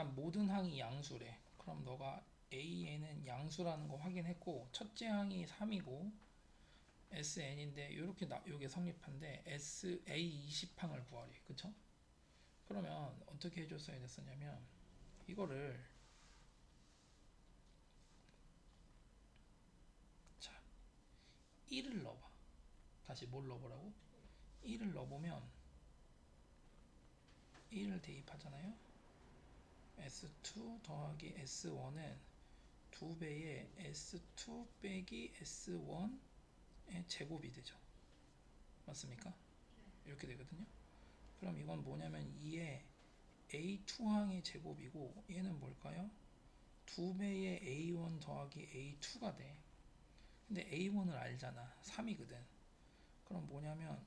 일단 모든 항이 양수래. 그럼 너가 AN은 양수라는 거 확인했고 첫째 항이 3이고 SN인데 이렇게 나 요게 성립한데 S A 20항을 구하래. 그쵸? 그러면 어떻게 해줬어야 됐었냐면 이거를 자 1을 넣어봐. 다시 뭘 넣어보라고? 1을 넣어보면 1을 대입하잖아요. S2 더하기 S1은 2배의 S2 빼기 S1의 제곱이 되죠. 맞습니까? 이렇게 되거든요. 그럼 이건 뭐냐면 2의 A2항의 제곱이고 얘는 뭘까요? 2배의 A1 더하기 A2가 돼. 근데 A1을 알잖아. 3이거든. 그럼 뭐냐면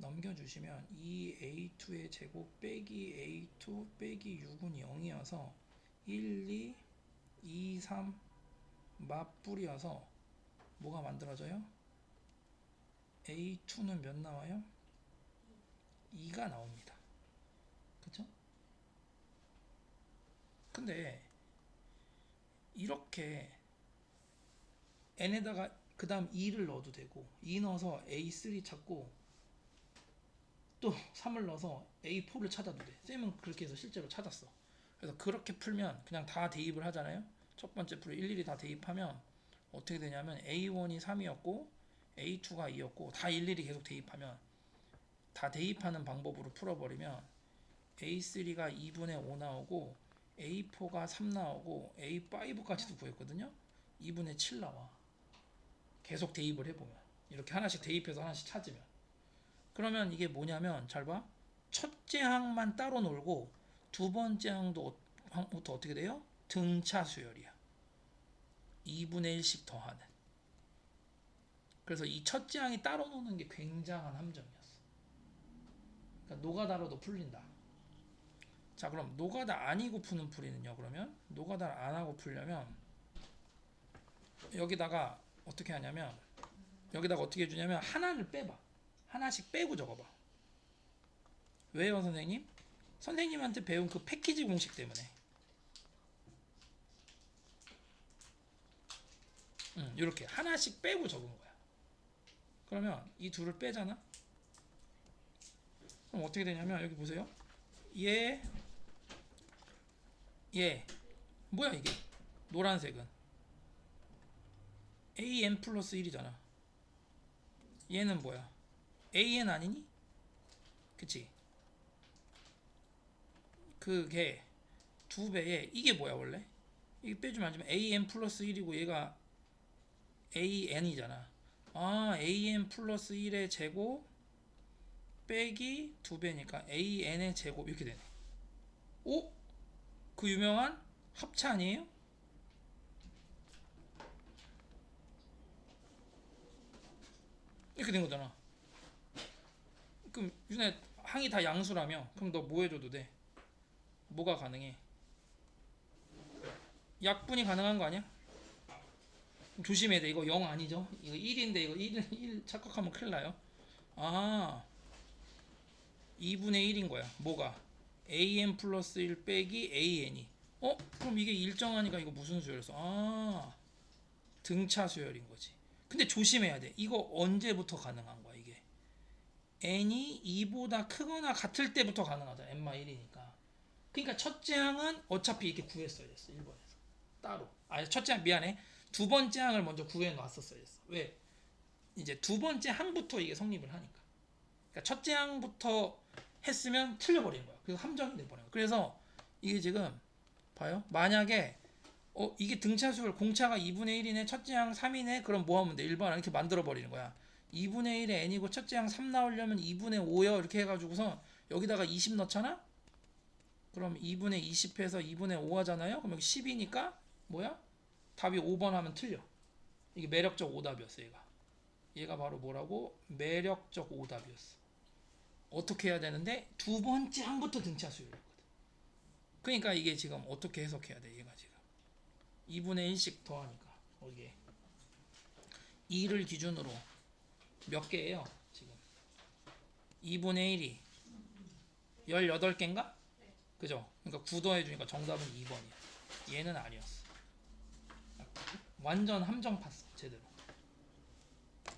넘겨주시면 2A2의 제곱 빼기 A2 빼기 6은 0이어서 1, 2, 2, 3 맞불이어서 뭐가 만들어져요? A2는 몇 나와요? 2가 나옵니다. 그쵸? 근데 이렇게 n에다가 그 다음 2를 넣어도 되고 2 넣어서 A3 찾고 또 3을 넣어서 A4를 찾아도 돼. 쌤은 그렇게 해서 실제로 찾았어. 그래서 그렇게 풀면 그냥 다 대입을 하잖아요. 첫 번째 풀을 일일이 다 대입하면 어떻게 되냐면 A1이 3이었고 A2가 2였고 다 일일이 계속 대입하면 다 대입하는 방법으로 풀어버리면 A3가 2분의 5 나오고 A4가 3 나오고 A5까지도 구했거든요. 2분의 7 나와. 계속 대입을 해보면 이렇게 하나씩 대입해서 하나씩 찾으면 그러면 이게 뭐냐면 잘 봐. 첫째 항만 따로 놀고 두 번째 항도 어- 항부터 어떻게 돼요? 등차 수열이야. 2분의 1씩 더하는. 그래서 이 첫째 항이 따로 노는 게 굉장한 함정이었어. 그러니까 노가다로도 풀린다. 자, 그럼 노가다 아니고 푸는 풀이는요. 그러면 노가다를 안 하고 풀려면 여기다가 어떻게 하냐면 여기다가 어떻게 해주냐면 하나를 빼봐. 하나씩 빼고 적어봐. 왜요, 선생님? 선생님한테 배운 그 패키지 공식 때문에. 음, 이렇게 하나씩 빼고 적은 거야. 그러면 이 둘을 빼잖아. 그럼 어떻게 되냐면 여기 보세요. 얘, 얘, 뭐야 이게? 노란색은 an 플러스 1이잖아. 얘는 뭐야? An 아니니? 그치? 그게 두 배에 이게 뭐야 원래? 이게 빼주면 안 되면 an 플러스 1이고 얘가 an이잖아. 아 an 플러스 1의 제곱 빼기 두 배니까 an의 제곱 이렇게 되네. 오? 그 유명한 합차 아니에요? 이렇게 된 거잖아. 그럼 윤혜 항이 다 양수라며 그럼 너 뭐 해줘도 돼? 뭐가 가능해? 약분이 가능한 거 아니야? 조심해야 돼. 이거 0 아니죠? 이거 1인데 이거 1, 1 착각하면 큰일 나요. 아 2분의 1인 거야. 뭐가? an 플러스 1 빼기 an이. 어? 그럼 이게 일정하니까 이거 무슨 수열이었어? 아 등차 수열인 거지. 근데 조심해야 돼. 이거 언제부터 가능한 거야 이게? N이 2보다 크거나 같을 때부터 가능하잖아. n-1이니까. 그러니까 첫째 항은 어차피 이렇게 구했어야 됐어. 1번에서. 따로. 아 첫째 항 미안해. 두 번째 항을 먼저 구해 놨었어야 됐어. 왜? 이제 두 번째 항부터 이게 성립을 하니까. 그러니까 첫째 항부터 했으면 틀려버리는 거야. 그래서 함정이 돼버려요. 그래서 이게 지금 봐요. 만약에 어 이게 등차수열 공차가 2분의 1이네 첫째 항 3이네 그럼 뭐 하면 돼? 1번 이렇게 만들어 버리는 거야. 2분의 1에 n이고 첫째 항 3 나오려면 2분의 5요 이렇게 해가지고서 여기다가 20 넣잖아? 그럼 2분의 20 해서 2분의 5 하잖아요? 그럼 여기 10이니까 뭐야? 답이 5번 하면 틀려. 이게 매력적 오답이었어 얘가. 얘가 바로 뭐라고? 매력적 오답이었어. 어떻게 해야 되는데 두 번째 항부터 등차 수열이거든. 그러니까 이게 지금 어떻게 해석해야 돼 얘가 지금 2분의 1씩 더하니까 거기에 2를 기준으로 몇 개예요 지금 2분의 1이 18개인가? 그죠? 그러니까 9 더해주니까 정답은 2번이야. 얘는 아니었어. 완전 함정 팠어 제대로.